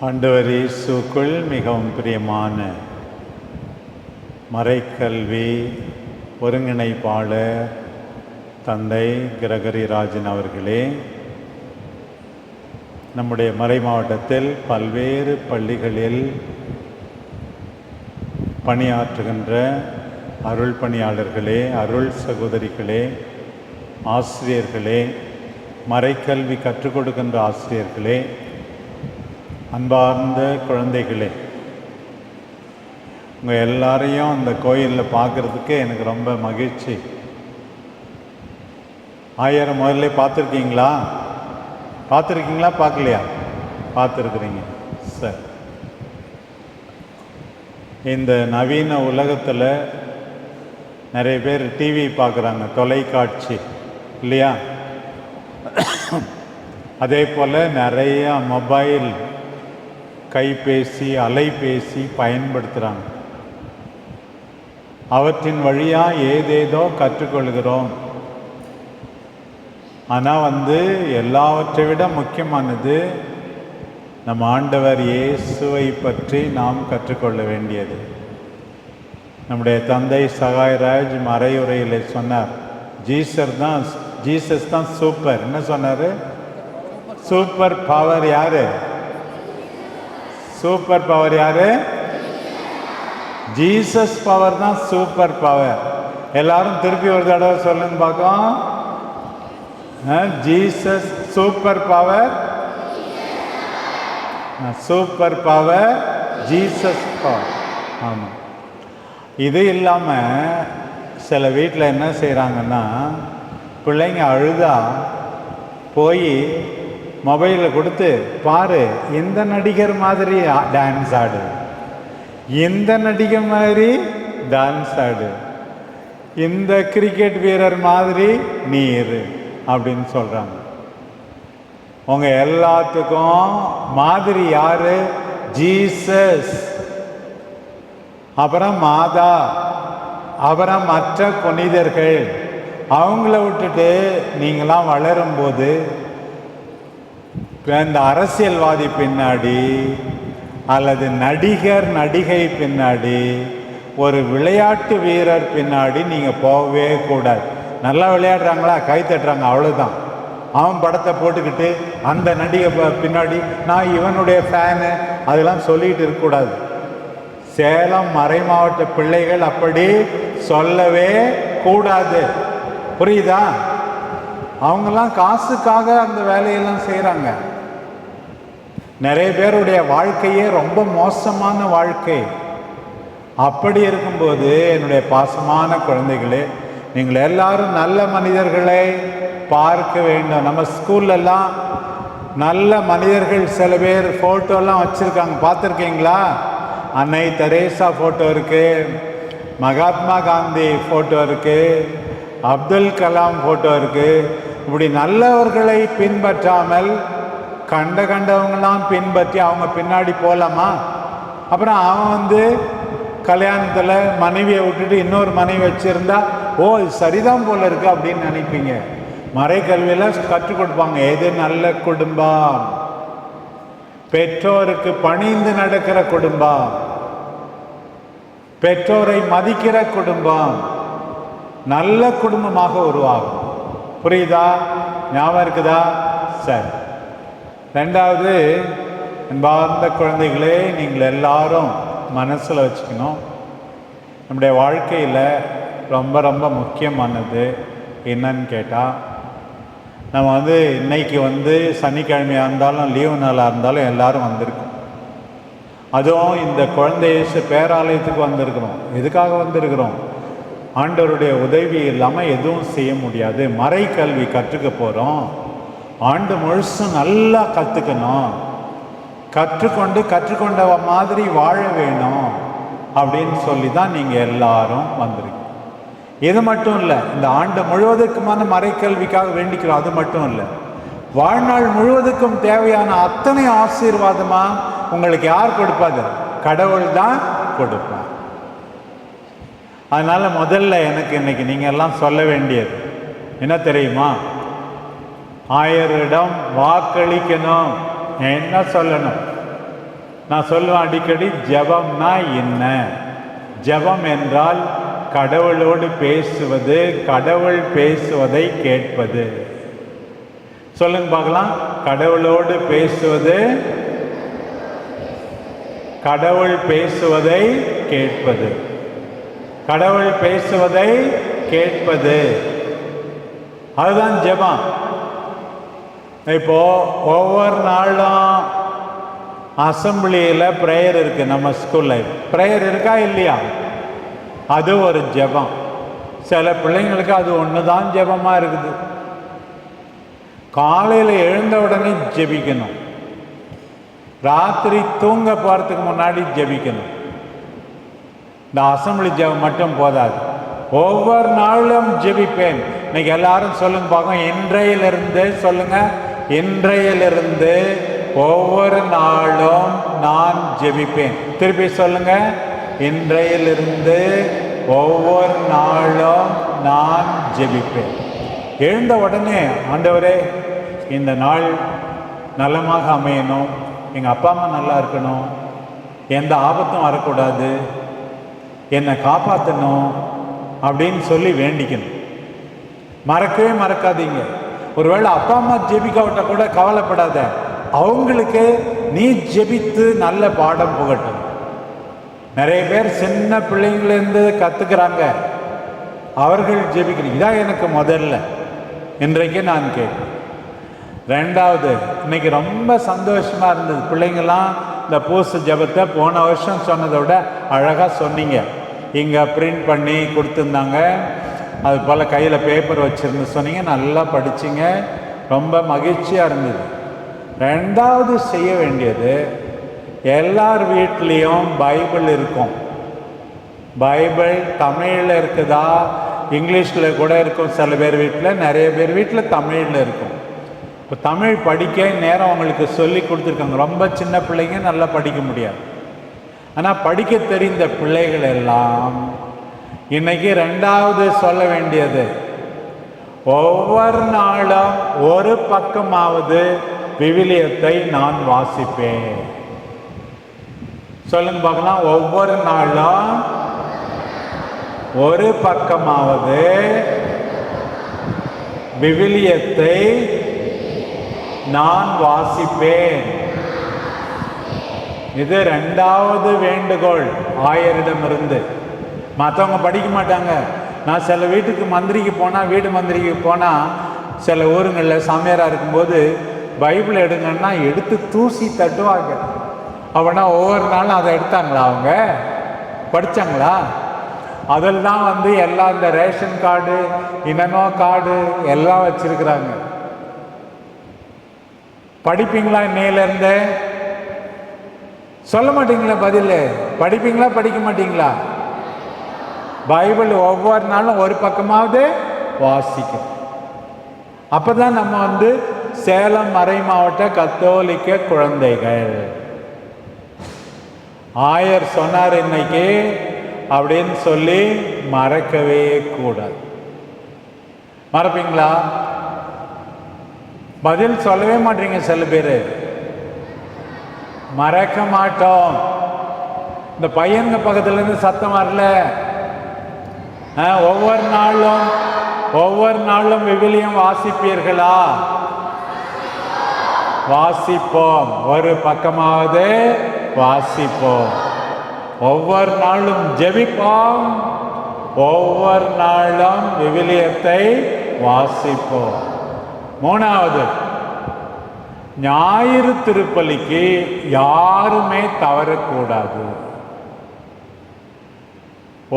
ஆண்டவர் இயேசுக்குள் மிகவும் பிரியமான மறைக்கல்வி ஒருங்கிணைப்பாளர் தந்தை கிரகரி ராஜன் அவர்களே நம்முடைய மறை மாவட்டத்தில் பல்வேறு பள்ளிகளில் பணியாற்றுகின்ற அருள் பணியாளர்களே அருள் சகோதரிகளே ஆசிரியர்களே மறைக்கல்வி கற்றுக் கொடுக்கின்ற ஆசிரியர்களே அன்பார்ந்த குழந்தைகளே உங்கள் எல்லாரையும் அந்த கோயிலில் பார்க்குறதுக்கு எனக்கு ரொம்ப மகிழ்ச்சி. ஆயிரம் முதல்ல பார்த்துருக்கீங்களா? பார்த்துருக்கீங்களா? பார்க்கலையா? பார்த்துருக்குறீங்க. சார். இந்த நவீன உலகத்தில் நிறைய பேர் டிவி பார்க்குறாங்க தொலைக்காட்சி இல்லையா? அதே போல் நிறையா மொபைல் கைபேசி அலைபேசி பயன்படுத்துகிறாங்க அவற்றின் வழியாக ஏதேதோ கற்றுக்கொள்கிறோம். ஆனால் வந்து எல்லாவற்றை விட முக்கியமானது நம் ஆண்டவர் இயேசுவை பற்றி நாம் கற்றுக்கொள்ள வேண்டியது. நம்முடைய தந்தை சகாய்ராஜ் மறையுரையில் சொன்னார் ஜீசர் தான் ஜீசஸ் தான் சூப்பர். என்ன சொன்னார்? சூப்பர் பவர் யார்? சூப்பர் பவர் யாரு? ஜீசஸ் பவர் தான் சூப்பர் பவர் எல்லாரும் திருப்பி ஒரு தடவை சொல்லுங்க பார்க்கலாம். Jesus super power super power Jesus power ஆமாம் இது இல்லாமல் சில வீட்டில் என்ன செய்கிறாங்கன்னா பிள்ளைங்க அழுதா போய் மொபைலில் கொடுத்து பாரு இந்த நடிகர் மாதிரி டான்ஸ் ஆடு? இந்த நடிகர் மாதிரி டான்ஸ் ஆடு? இந்த கிரிக்கெட் வீரர் மாதிரி நீ இரு அப்படின்னு சொல்கிறாங்க உங்கள் எல்லாத்துக்கும் மாதிரி யார்? ஜீசஸ் அப்புறம் மாதா. அப்புறம் மற்ற புனிதர்கள். அவங்கள விட்டுட்டு நீங்களாம் வளரும்போது இந்த அரசியல்வாதி பின்னாடி அல்லது நடிகர் நடிகை பின்னாடி ஒரு விளையாட்டு வீரர் பின்னாடி நீங்கள் போகவே கூடாது. நல்லா விளையாடுறாங்களா கை தட்டுறாங்க அவ்வளோதான் அவன் படத்தை போட்டுக்கிட்டு அந்த நடிகை பின்னாடி நான் இவனுடைய ஃபேனு அதெல்லாம் சொல்லிட்டு இருக்கக்கூடாது சேலம் மறை மாவட்ட பிள்ளைகள் அப்படி சொல்லவே கூடாது. புரியுதா? அவங்கெல்லாம் காசுக்காக அந்த வேலையெல்லாம் செய்கிறாங்க நிறைய பேருடைய வாழ்க்கையே ரொம்ப மோசமான வாழ்க்கை. அப்படி இருக்கும்போது என்னுடைய பாசமான குழந்தைகளே நீங்கள் எல்லாரும் நல்ல மனிதர்களை பார்க்க வேண்டும். நம்ம ஸ்கூல்லலாம் நல்ல மனிதர்கள் சில பேர் ஃபோட்டோலாம் வச்சுருக்காங்க. பார்த்துருக்கீங்களா? அன்னை தெரேசா ஃபோட்டோ இருக்குது மகாத்மா காந்தி ஃபோட்டோ இருக்குது அப்துல் கலாம் ஃபோட்டோ இருக்குது இப்படி நல்லவர்களை பின்பற்றாமல் கண்ட கண்டவங்களாம் பின்பற்றி அவங்க பின்னாடி போகலாமா அப்புறம் அவன் வந்து கல்யாணத்தில் மனைவியை விட்டுட்டு இன்னொரு மனைவி வச்சுருந்தா ஓ இது சரிதான் போல இருக்கு அப்படின்னு நினைப்பீங்க. மறைக்கல்வியில் கற்றுக் கொடுப்பாங்க. எது நல்ல குடும்பம்? பெற்றோருக்கு பணிந்து நடக்கிற குடும்பம்? பெற்றோரை மதிக்கிற குடும்பம்? நல்ல குடும்பமாக உருவாகும். புரியுதா? ஞாபகம் இருக்குதா? சரி. ரெண்டாவது அன்பார்ந்த குழந்தைகளே நீங்கள் எல்லாரும் மனசில் வச்சுக்கணும். நம்முடைய வாழ்க்கையில் ரொம்ப ரொம்ப முக்கியமானது என்னன்னு கேட்டால் நம்ம வந்து இன்னைக்கு வந்து சனிக்கிழமையாக இருந்தாலும் லீவு நாளாக இருந்தாலும் எல்லாரும் வந்திருக்கோம். அதுவும் இந்த குழந்தை இயேசு பேராலயத்துக்கு வந்திருக்கிறோம். எதுக்காக வந்திருக்கிறோம்? ஆண்டவருடைய உதவி இல்லாமல் எதுவும் செய்ய முடியாது. மறைக்கல்வி கற்றுக்க போகிறோம் ஆண்டு முழுசும் நல்லா கற்றுக்கணும் கற்றுக்கொண்டு கற்றுக்கொண்ட மாதிரி வாழ வேணும் அப்படின்னு சொல்லி தான் நீங்கள் எல்லாரும் வந்திருக்கீங்க. இது மட்டும் இல்லை இந்த ஆண்டு முழுவதுக்குமான மறைக்கல்விக்காக வேண்டிக்கிறோம் அது மட்டும் இல்லை. வாழ்நாள் முழுவதுக்கும் தேவையான அத்தனை ஆசீர்வாதமா உங்களுக்கு யார் கொடுப்பாது கடவுள் தான் கொடுப்பார். அதனால் முதல்ல எனக்கு இன்னைக்கு நீங்கள் எல்லாம் சொல்ல வேண்டியது என்ன தெரியுமா? ஆயரிடம் வாக்களிக்கணும். என்ன சொல்லணும்? நான் சொல்லுவேன் அடிக்கடி ஜபம்னா என்ன? ஜெபம் என்றால் கடவுளோடு பேசுவது கடவுள் பேசுவதை கேட்பது. சொல்லுங்க பார்க்கலாம். கடவுளோடு பேசுவது கடவுள் பேசுவதை கேட்பது. கடவுள் பேசுவதை கேட்பது. அதுதான் ஜெபம். இப்போ ஒவ்வொரு நாளும் அசம்பிளியில் ப்ரேயர் இருக்குது நம்ம ஸ்கூலில் ப்ரேயர் இருக்கா இல்லையா? அது ஒரு ஜெபம். சில பிள்ளைங்களுக்கு அது ஒன்று தான் ஜெபமாக இருக்குது. காலையில் எழுந்த உடனே ஜெபிக்கணும். ராத்திரி தூங்க போகிறதுக்கு முன்னாடி ஜெபிக்கணும். இந்த அசம்பிளி ஜெபம் மட்டும் போதாது. ஒவ்வொரு நாளும் ஜெபிப்பேன். இன்னைக்கு எல்லாரும் சொல்லுங்க பார்க்கும் இன்றையிலிருந்து சொல்லுங்கள் இன்றையிலிருந்து ஒவ்வொரு நாளும் நான் ஜெபிப்பேன். திருப்பி சொல்லுங்க. இன்றையிலிருந்து ஒவ்வொரு நாளும் நான் ஜெபிப்பேன். எழுந்த உடனே ஆண்டவரே இந்த நாள் நலமாக அமையணும். எங்கள் அப்பா அம்மா நல்லா இருக்கணும். எந்த ஆபத்தும் வரக்கூடாது. என்னை காப்பாற்றணும் அப்படின்னு சொல்லி வேண்டிக்கணும். மறக்கவே மறக்காதீங்க. ஒருவேளை அப்பா அம்மா ஜெபிக்காவிட்ட கூட கவலைப்படாத. அவங்களுக்கு நீ ஜெபித்து நல்ல பாடம் புகட்டும். நிறைய பேர் சின்ன பிள்ளைங்கள்லேருந்து கற்றுக்கிறாங்க அவர்கள் ஜெபிக்கிறீங்க இதான் எனக்கு முதல்ல. இன்றைக்கு நான் கேட்கிறேன் ரெண்டாவது இன்னைக்கு ரொம்ப சந்தோஷமாக இருந்தது. பிள்ளைங்கள்லாம் இந்த பூசு ஜபத்தை போன வருஷம் சொன்னதை விட அழகாக சொன்னீங்க. இங்கே பிரிண்ட் பண்ணி கொடுத்துருந்தாங்க. அது போல் கையில் பேப்பர் வச்சுருந்து சொன்னீங்க நல்லா படிச்சிங்க. ரொம்ப மகிழ்ச்சியாக இருந்தது. ரெண்டாவது செய்ய வேண்டியது எல்லார் வீட்லேயும் பைபிள் இருக்கும். பைபிள் தமிழில் இருக்குதா? இங்கிலீஷில் கூட இருக்கும். சில பேர் வீட்டில் நிறைய பேர் வீட்டில் தமிழில் இருக்கும். இப்போ தமிழ் படிக்க நேரம் அவங்களுக்கு சொல்லி கொடுத்துருக்காங்க. ரொம்ப சின்ன பிள்ளைங்க நல்லா படிக்க முடியாது. ஆனால் படிக்க தெரிந்த பிள்ளைகள் எல்லாம் இன்னைக்கு ரெண்டாவது சொல்ல வேண்டியது. ஒவ்வொரு நாளும் ஒரு பக்கமாவது விவிலியத்தை நான் வாசிப்பேன். சொல்லுங்க பார்க்கலாம். ஒவ்வொரு நாளும் ஒரு பக்கமாவது விவிலியத்தை நான் வாசிப்பேன். இது ரெண்டாவது வேண்டுகோள். ஆயரிடமிருந்து. மற்றவங்க படிக்க மாட்டாங்க. நான் சில வீட்டுக்கு மந்திரிக்கு போனால் வீடு மந்திரிக்கு போனால் சில ஊருங்களில் சாமியாராக இருக்கும்போது பைபிள் எடுங்கன்னா எடுத்து தூசி தட்டுவாங்க. அப்படின்னா ஒவ்வொரு நாளும் அதை எடுத்தாங்களா அவங்க? படித்தாங்களா அதெல்லாம் வந்து எல்லாம் இந்த ரேஷன் கார்டு இனனோ கார்டு எல்லாம் வச்சுருக்குறாங்க. படிப்பீங்களா இன்னையிலேருந்து சொல்ல மாட்டீங்களா பதில். படிப்பீங்களா படிக்க மாட்டீங்களா? பைபிள் ஒவ்வொரு நாளும் ஒரு பக்கமாவது வாசிக்கும். அப்பதான் நம்ம வந்து சேலம் மறை மாவட்ட கத்தோலிக்க குழந்தைகள். ஆயர் சொன்னார் இன்னைக்கு அப்படின்னு சொல்லி மறக்கவே கூடாது. மறப்பீங்களா? பதில் சொல்லவே மாட்டீங்க சில பேர். மறக்க மாட்டோம். இந்த பையனுங்க பக்கத்துலேருந்து சத்தம் வரல. ஒவ்வொரு நாளும் ஒவ்வொரு நாளும் விவிலியம் வாசிப்பீர்களா? வாசிப்போம். ஒரு பக்கமாவது வாசிப்போம். ஒவ்வொரு நாளும் ஜெபிப்போம். ஒவ்வொரு நாளும் விவிலியத்தை வாசிப்போம். மூணாவது ஞாயிறு திருப்பலிக்கு யாருமே தவறக்கூடாது.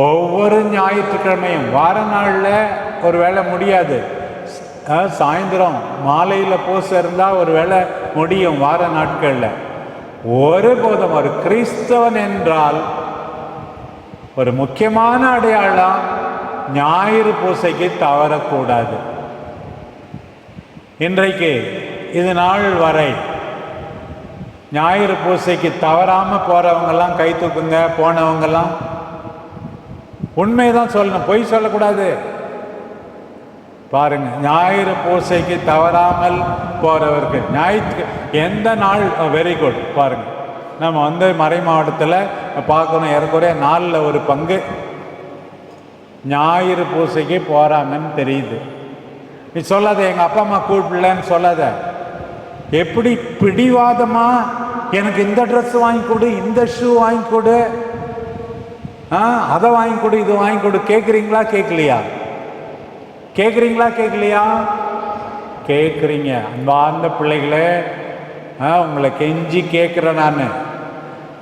ஒவ்வொரு ஞாயிற்றுக்கிழமையும் வார நாளில் ஒரு வேளை முடியாது சாயந்தரம் மாலையில் பூச இருந்தால் ஒரு வேளை முடியும் வார நாட்களில். ஒருபோதும் ஒரு கிறிஸ்தவன் என்றால் ஒரு முக்கியமான அடையாளம் ஞாயிறு பூசைக்கு தவறக்கூடாது. இன்றைக்கு இது நாள் வரை ஞாயிறு பூசைக்கு தவறாமல் போறவங்கெல்லாம் கை தூக்குங்க போனவங்கெல்லாம் உண்மையை தான் சொல்லணும். பொய் சொல்லக்கூடாது. பாருங்க ஞாயிறு பூசைக்கு தவறாமல் போறவருக்கு ஞாயிற்று எந்த நாள் oh, வெரி குட் பாருங்க நம்ம வந்து மறை மாவட்டத்தில் பார்க்கணும் ஏறக்குறைய நாளில் ஒரு பங்கு. ஞாயிறு பூசைக்கு போகிறாங்கன்னு தெரியுது. நீ சொல்லாத எங்கள் அப்பா அம்மா கூப்பிடலன்னு சொல்லாத. எப்படி பிடிவாதமா எனக்கு இந்த ட்ரெஸ் வாங்கி கொடு இந்த ஷூ வாங்கி கொடு அதை வாங்கி கொடு இது வாங்கி கொடு. கேட்குறீங்களா கேட்கலையா கேட்குறீங்களா கேட்கலையா கேட்குறீங்க அன்பார்ந்த பிள்ளைகளே ஆ, உங்களை கெஞ்சி கேட்குறேன் நான்.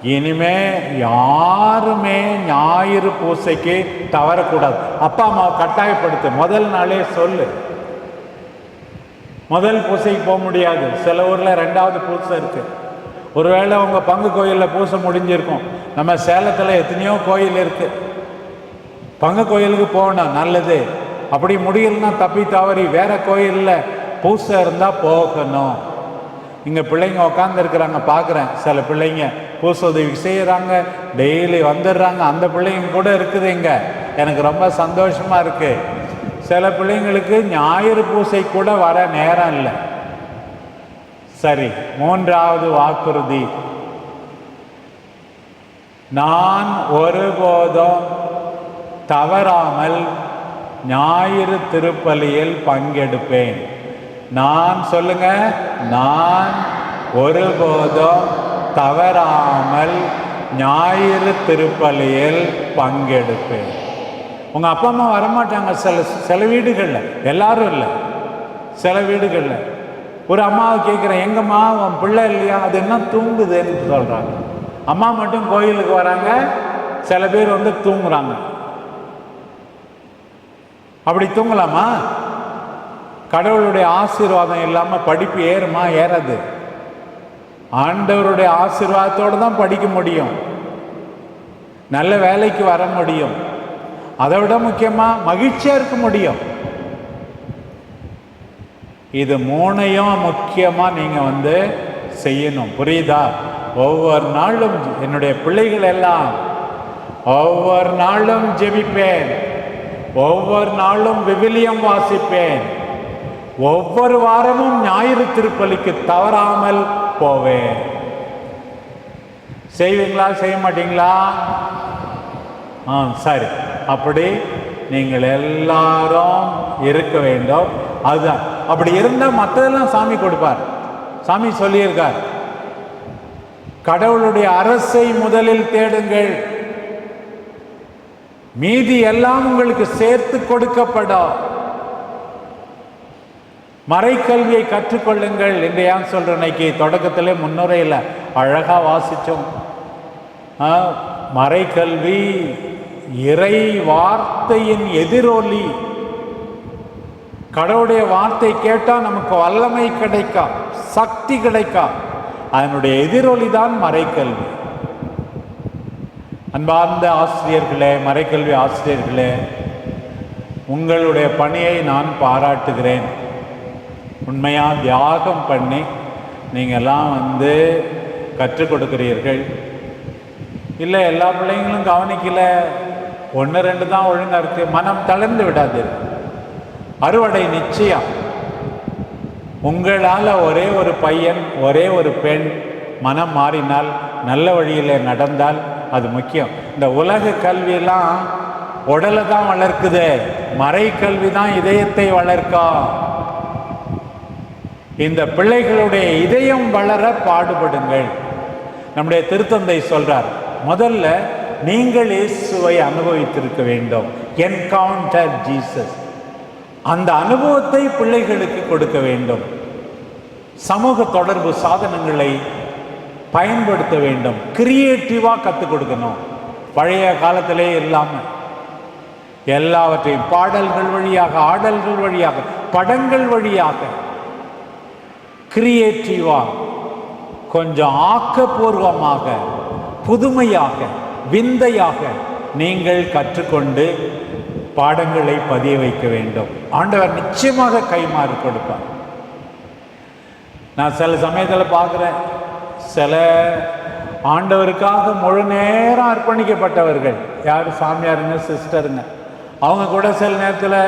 இனிமே யாருமே ஞாயிறு பூசைக்கு தவறக்கூடாது. அப்பா அம்மாவை கட்டாயப்படுத்து. முதல் நாளே சொல்லு. முதல் பூசைக்கு போக முடியாது. சில ஊரில் ரெண்டாவது பூசை இருக்குது ஒருவேளை உங்கள் பங்கு கோயிலில் பூசை முடிஞ்சிருக்கும். நம்ம சேலத்தில் எத்தனையோ கோயில் இருக்கு. பங்கு கோயிலுக்கு போகணும் நல்லது. அப்படி முடியலன்னா தப்பி தவறி வேற கோயிலில் பூசை இருந்தால் போகணும். இங்கே பிள்ளைங்க உட்காந்துருக்குறாங்க பார்க்குறேன் சில பிள்ளைங்க பூசை உதவி செய்கிறாங்க டெய்லி வந்துடுறாங்க. அந்த பிள்ளைங்க கூட இருக்குது இங்கே. எனக்கு ரொம்ப சந்தோஷமாக இருக்குது சில பிள்ளைங்களுக்கு ஞாயிறு பூசை கூட வர நேரம் இல்லை. சரி மூன்றாவது வாக்குறுதி. நான் ஒருபோதும் தவறாமல் ஞாயிறு திருப்பலியில் பங்கெடுப்பேன். நான் சொல்லுங்க நான் ஒருபோதும் தவறாமல் ஞாயிறு திருப்பலியில் பங்கெடுப்பேன். உங்கள் அப்பா அம்மா வரமாட்டாங்க சில சில வீடுகளில். எல்லாரும் இல்லை. சில வீடுகளில். ஒரு அம்மாவை கேட்குறேன் எங்கம்மா உன் பிள்ளை இல்லையா? அது என்ன தூங்குதுன்னு சொல்கிறாங்க அம்மா மட்டும் கோயிலுக்கு வராங்க. சில பேர் வந்து தூங்குறாங்க. அப்படி தூங்கலாமா? கடவுளுடைய ஆசீர்வாதம் இல்லாமல் படிப்பு ஏறுமா ஏறாது. ஆண்டவருடைய ஆசீர்வாதத்தோடு தான் படிக்க முடியும். நல்ல வேலைக்கு வர முடியும். அதை விட முக்கியமாக மகிழ்ச்சியாக இருக்க முடியும். இது மூணையும் முக்கியமாக நீங்கள் வந்து செய்யணும். புரியுதா? ஒவ்வொரு நாளும் என்னுடைய பிள்ளைகள் எல்லாம் ஒவ்வொரு நாளும் ஜெபிப்பேன். ஒவ்வொரு நாளும் விவிலியம் வாசிப்பேன். ஒவ்வொரு வாரமும் ஞாயிறு திருப்பலிக்கு தவறாமல் போவேன். செய்வீங்களா? செய்ய மாட்டீங்களா? ஆ சரி. அப்படி நீங்கள் எல்லாரும் இருக்க வேண்டும். அதுதான். அப்படி இருந்தால் மற்றதெல்லாம் சாமி கொடுப்பார். சாமி சொல்லியிருக்கார். கடவுளுடைய அரசை முதலில் தேடுங்கள். மீதி எல்லாம் உங்களுக்கு சேர்த்து கொடுக்கப்படும். மறைக்கல்வியை கற்றுக்கொள்ளுங்கள் என்று ஏன் சொல்ற இன்னைக்கு? தொடக்கத்தில் முன்னுரையில் அழகா வாசிச்சோம் மறைக்கல்வி இறை வார்த்தையின் எதிரொலி. கடவுளுடைய வார்த்தை கேட்டால் நமக்கு வல்லமை கிடைக்கா சக்தி கிடைக்கா? அதனுடைய எதிரொலி தான் மறைக்கல்வி. அன்பார்ந்த ஆசிரியர்களே மறைக்கல்வி ஆசிரியர்களே உங்களுடைய பணியை நான் பாராட்டுகிறேன். உண்மையாக தியாகம் பண்ணி நீங்கள்லாம் வந்து கற்றுக் கொடுக்கிறீர்கள். இல்லை எல்லா பிள்ளைங்களும் கவனிக்கல. ஒன்று ரெண்டு தான் ஒழுங்காக இருக்குது மனம் தளர்ந்து விடாது அறுவடை நிச்சயம். உங்களால் ஒரே ஒரு பையன் ஒரே ஒரு பெண் மனம் மாறினால் நல்ல வழியில் நடந்தால் அது முக்கியம். இந்த உலக கல்வியெல்லாம் உடலை தான் வளர்க்குது. மறை கல்வி தான் இதயத்தை வளர்க்கும் இந்த பிள்ளைகளுடைய இதயம் வளர பாடுபடுங்கள். நம்முடைய திருத்தந்தை சொல்றார் முதல்ல நீங்கள் இயேசுவை அனுபவித்திருக்க வேண்டும். என்கவுண்டர் ஜீசஸ் அந்த அனுபவத்தை பிள்ளைகளுக்கு கொடுக்க வேண்டும். சமூக தொடர்பு சாதனங்களை பயன்படுத்த வேண்டும். கிரியேட்டிவாக கற்றுக் கொடுக்கணும். பழைய காலத்திலே இல்லாமல் எல்லாவற்றையும் பாடல்கள் வழியாக ஆடல்கள் வழியாக படங்கள் வழியாக. கிரியேட்டிவாக கொஞ்சம் ஆக்கப்பூர்வமாக புதுமையாக விந்தையாக நீங்கள் கற்றுக்கொண்டு பாடங்களை பதிய வைக்க வேண்டும். ஆண்டவர் நிச்சயமாக கைமாறு கொடுப்பார். நான் சில சமயத்தில் பார்க்குறேன் சில ஆண்டவருக்காக முழு நேரம் அர்ப்பணிக்கப்பட்டவர்கள். யார்? சாமியாருங்க சிஸ்டருங்க. அவங்க கூட சில நேரத்தில்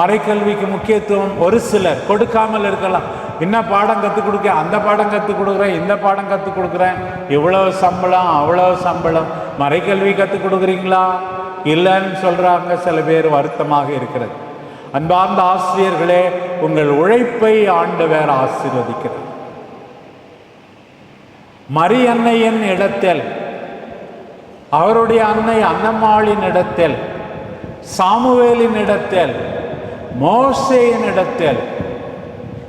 மறைக்கல்விக்கு முக்கியத்துவம் ஒரு சிலர். கொடுக்காமல் இருக்கலாம். என்ன பாடம் கற்றுக் கொடுக்க அந்த பாடம் கற்றுக் கொடுக்குறேன் இந்த பாடம் கற்றுக் கொடுக்குறேன். இவ்வளோ சம்பளம் அவ்வளோ சம்பளம். மறைக்கல்வி கற்றுக் கொடுக்குறீங்களா? இல்லைன்னு சொல்கிறாங்க சில பேர் வருத்தமாக இருக்கிறது. அன்பார்ந்த ஆசிரியர்களே உங்கள் உழைப்பை ஆண்டவர் ஆசீர்வதிக்கிறார். மரி அன்னையின் இடத்தில் அவருடைய அன்னை அன்னம்மாளின் இடத்தில் சாமுவேலின் இடத்தில் மோசையின் இடத்தில்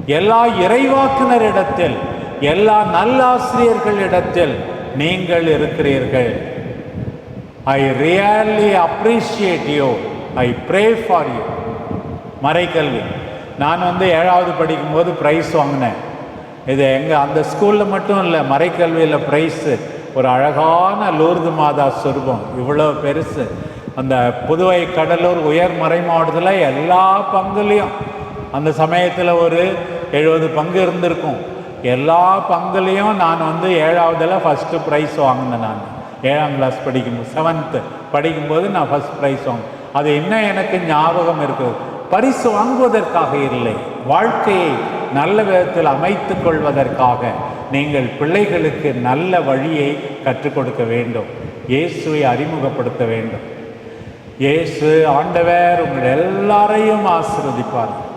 எல்லா இறைவாக்குனர் இடத்தில் எல்லா நல்லாசிரியர்கள் இடத்தில் நீங்கள் இருக்கிறீர்கள். I really appreciate you I pray for you மறைக்கல்வி. நான் வந்து ஏழாவது படிக்கும்போது ப்ரைஸ் வாங்கினேன். இது எங்கள் அந்த ஸ்கூலில் மட்டும் இல்லை மறைக்கல்வியில் ப்ரைஸு ஒரு அழகான லூர்து மாதா சொருபம். இவ்வளோ பெருசு. அந்த புதுவை கடலூர் உயர் மறை மாவட்டத்தில் எல்லா பங்குலேயும். அந்த சமயத்தில் ஒரு எழுபது பங்கு இருந்திருக்கும். எல்லா பங்குலேயும் நான் வந்து ஏழாவதில் ஃபஸ்ட்டு ப்ரைஸ் வாங்கினேன் நான். ஏழாம் கிளாஸ் படிக்கும்போது செவன்த்து படிக்கும்போது நான் ஃபஸ்ட் ப்ரைஸ் வாங்கினேன். அது என்ன எனக்கு ஞாபகம் இருக்குது? பரிசு வாங்குவதற்காக இல்லை வாழ்க்கையை நல்ல விதத்தில் அமைத்து கொள்வதற்காக நீங்கள் பிள்ளைகளுக்கு நல்ல வழியை கற்றுக் கொடுக்க வேண்டும். இயேசுவை அறிமுகப்படுத்த வேண்டும். இயேசு ஆண்டவர் உங்கள் எல்லாரையும் ஆசிர்வதிப்பார்கள்